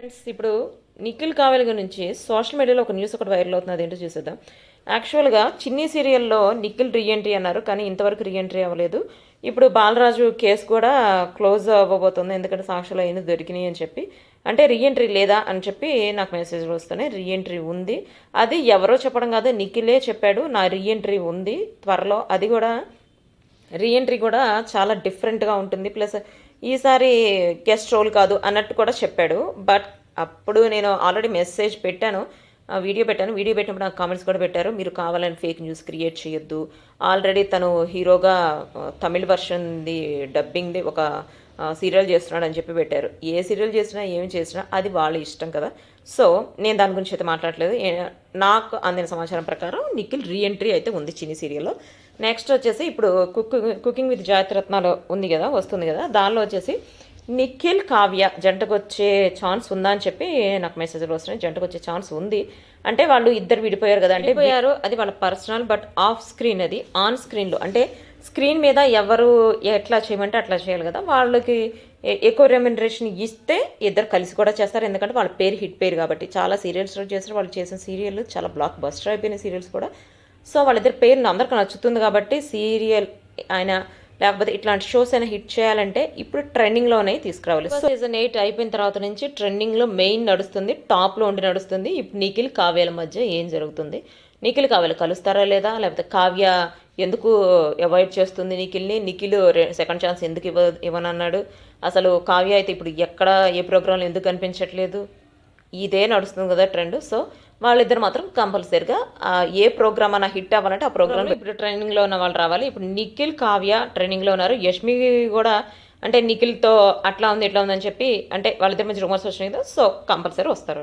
Friends ఇప్పుడు నిఖిల్ కావలి గురించి social మీడియాలో ఒక న్యూస్ ఒకటి వైరల్ అవుతుంది అదేంటో చూసేద్దాం. యాక్చువల్గా చిన్ని సీరియల్లో నిఖిల్ రీఎంట్రీ అన్నారు కానీ ఇంతవరకు రీఎంట్రీ అవ్వలేదు. ఇప్పుడు బాలరాజు కేసు కూడా క్లోజ్ అవ్వబోతుంది ఎందుకంటే సాక్షులు అయిన దొరికినాయి అని చెప్పి. అంటే రీఎంట్రీ లేదా అని చెప్పి నాకు మెసేజ్లు వస్తున్నాయి రీఎంట్రీ ఉంది. అది ఎవరో చెప్పడం కాదు నిఖిలే చెప్పాడు నా రీఎంట్రీ ఉంది త్వరలో. అది కూడా రీఎంట్రీ కూడా చాలా డిఫరెంట్గా ఉంటుంది. ప్లస్ ఈసారి గెస్ట్ రోల్ కాదు అన్నట్టు కూడా చెప్పాడు. బట్ అప్పుడు నేను ఆల్రెడీ మెసేజ్ పెట్టాను. ఆ వీడియో పెట్టాను. వీడియో పెట్టినప్పుడు నాకు కామెంట్స్ కూడా పెట్టారు. మీరు కావాలని ఫేక్ న్యూస్ క్రియేట్ చేయొద్దు. ఆల్రెడీ తను హీరోగా తమిళ్ వర్షన్ది డబ్బింగ్ది ఒక సీరియల్ చేస్తున్నాడు అని చెప్పి పెట్టారు. ఏ సీరియల్ చేసినా ఏమి చేసినా అది వాళ్ళ ఇష్టం కదా. సో నేను దాని గురించి అయితే మాట్లాడలేదు. నాకు అందిన సమాచారం ప్రకారం నిఖిల్ రీఎంట్రీ అయితే ఉంది చిన్ని సీరియల్లో. నెక్స్ట్ వచ్చేసి ఇప్పుడు కుక్ కుకింగ్ విత్ జాతిరత్నాలు ఉంది కదా వస్తుంది కదా. దానిలో వచ్చేసి నిఖిల్ కావ్య జంటకు వచ్చే ఛాన్స్ ఉందా అని చెప్పి నాకు మెసేజ్లు వస్తున్నాయి. జంటకు వచ్చే ఛాన్స్ ఉంది. అంటే వాళ్ళు ఇద్దరు విడిపోయారు కదా అంటే పోయారు అది వాళ్ళ పర్సనల్ బట్ ఆఫ్ స్క్రీన్ అది. ఆన్ స్క్రీన్లో అంటే స్క్రీన్ మీద ఎవరు ఎట్లా చేయమంటే అట్లా చేయాలి కదా. వాళ్ళకి ఎక్కువ రెమ్యునరేషన్ ఇస్తే ఇద్దరు కలిసి కూడా చేస్తారు. ఎందుకంటే వాళ్ళ పేరు హిట్ పేరు కాబట్టి. చాలా సీరియల్స్ చేస్తారు. వాళ్ళు చేసిన సీరియల్ చాలా బ్లాక్ బస్టర్ అయిపోయిన సీరియల్స్ కూడా. సో వాళ్ళిద్దరి పేరు అందరికి నచ్చుతుంది కాబట్టి సీరియల్ ఆయన లేకపోతే ఇట్లాంటి షోస్ అయినా హిట్ చేయాలంటే ఇప్పుడు ట్రెండింగ్లోనే తీసుకురావాలి. సో సీజన్ ఎయిట్ అయిపోయిన తర్వాత నుంచి ట్రెండింగ్లో మెయిన్ నడుస్తుంది. టాప్లో ఉండి నడుస్తుంది. ఇప్పుడు నిఖిల్ కావ్యాల మధ్య ఏం జరుగుతుంది? నిఖిల్ కావ్యాలు కలుస్తారా లేదా? లేకపోతే కావ్య ఎందుకు అవాయిడ్ చేస్తుంది నిఖిల్ని? నిఖిల్ సెకండ్ ఛాన్స్ ఎందుకు ఇవ్వ ఇవ్వనన్నాడు? అసలు కావ్య అయితే ఇప్పుడు ఎక్కడ ఏ ప్రోగ్రాంలో ఎందుకు కనిపించట్లేదు? ఇదే నడుస్తుంది కదా ట్రెండ్. సో వాళ్ళిద్దరు మాత్రం కంపల్సరీగా ఏ ప్రోగ్రామ్ అన్న హిట్ అవ్వాలంటే ఆ ప్రోగ్రామ్ ఇప్పుడు ట్రైనింగ్లో ఉన్న వాళ్ళు రావాలి. ఇప్పుడు నిఖిల్ కావ్య ట్రైనింగ్లో ఉన్నారు. యష్మి కూడా అంటే నిఖిల్తో అట్లా ఉంది ఇట్లా ఉందని చెప్పి అంటే వాళ్ళిద్దరి మధ్య రూమర్స్ వచ్చినాయి కదా. సో కంపల్సరీ వస్తారు